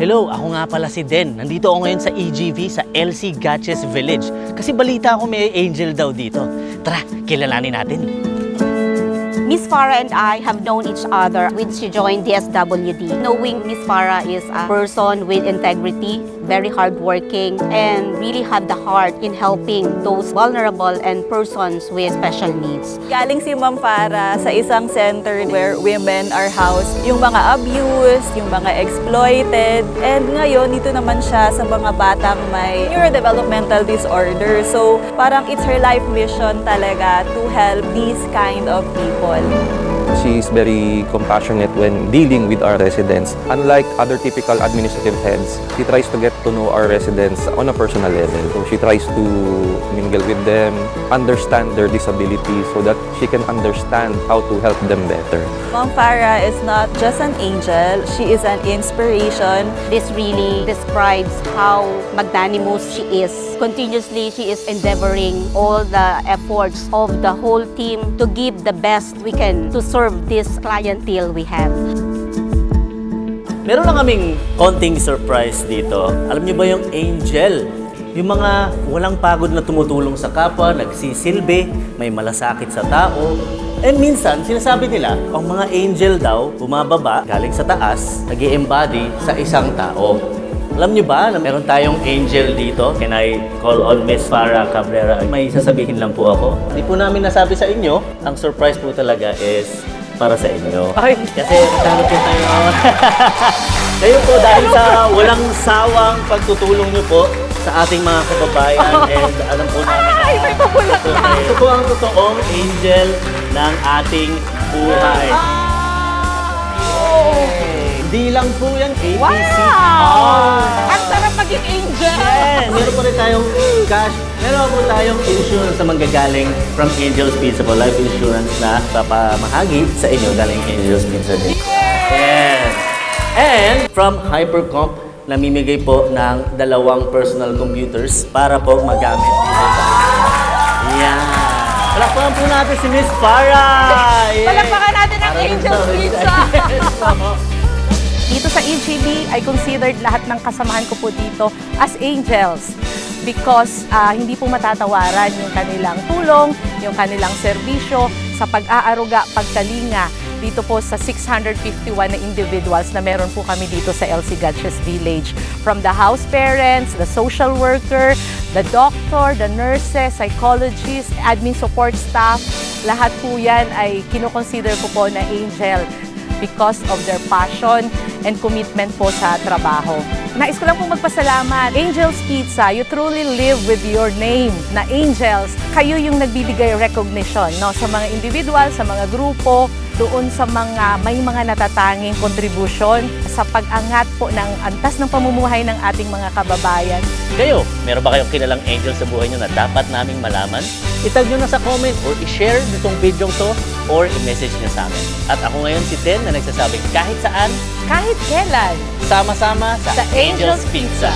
Hello, ako nga pala si Den. Nandito ako ngayon sa EGV sa LC Gatches Village. Kasi balita ko may angel daw dito. Tara, kilalanin natin. Miss Farah and I have known each other when she joined DSWD. Knowing Miss Farah is a person with integrity, very hardworking, and really have the heart in helping those vulnerable and persons with special needs. Galing si Ma'am Farah sa isang center where women are housed. Yung mga abused, yung mga exploited. And ngayon, dito naman siya sa mga batang may neurodevelopmental disorder. So, parang it's her life mission talaga to help these kind of people. Bye. She's very compassionate when dealing with our residents. Unlike other typical administrative heads, she tries to get to know our residents on a personal level. So she tries to mingle with them, understand their disability so that she can understand how to help them better. Ma'am Farah is not just an angel, she is an inspiration. This really describes how magnanimous she is. Continuously, she is endeavoring all the efforts of the whole team to give the best we can to serve this clientele we have. Meron lang kaming konting surprise dito. Alam niyo ba yung angel? Yung mga walang pagod na tumutulong sa kapwa, nagsisilbi, may malasakit sa tao. And minsan, sinasabi nila, ang mga angel daw, bumababa, galing sa taas, nag embody sa isang tao. Alam niyo ba na meron tayong angel dito? Can I call on Miss Farah Cabrera? May sasabihin lang po ako. Hindi po namin nasabi sa inyo. Ang surprise po talaga is para sa inyo. Ay. Kasi talo po tayo. Kayo po dahil sa walang sawang pagtutulong niyo po sa ating mga kababayan and alam po namin na ito, po ang totoong angel ng ating buhay. Hindi lang po yan, ABC. Wow! Ang sarap maging angel! Yes! Meron po rin tayong cash. Meron po tayong insurance na manggagaling from Angels Pizza po. Life insurance na papamahagi sa inyo galing Angels Pizza. Yes! And from Hypercomp, namimigay po ng dalawang personal computers para po magamit sa Yan! Palakpakan po natin si Miss Farah! Yes! Palakpakan natin ang dito. Pizza! Dito sa EGB, I considered lahat ng kasamahan ko po dito as angels because ah, hindi po matatawaran yung kanilang tulong, yung kanilang serbisyo sa pag-aaruga, pagkalinga dito po sa 651 na individuals na meron po kami dito sa LC Gatches Village. From the house parents, the social worker, the doctor, the nurses, psychologists, admin support staff, lahat po yan ay kinoconsider ko po na angel because of their passion and commitment po sa trabaho. Nais ko lang pong magpasalamat. Angels Pizza, you truly live with your name na Angels. Kayo yung nagbibigay recognition no, sa mga individual, sa mga grupo, doon sa mga may mga natatanging contribution sa pag-angat po ng antas ng pamumuhay ng ating mga kababayan. Kayo, meron ba kayong kilalang angel sa buhay nyo na dapat naming malaman? Itag nyo na sa comment or i-share nitong video to or i-message nyo sa amin. At ako ngayon si Ten na nagsasabing kahit saan, Kahit kailan, sama-sama sa, Sa Angel's Pizza.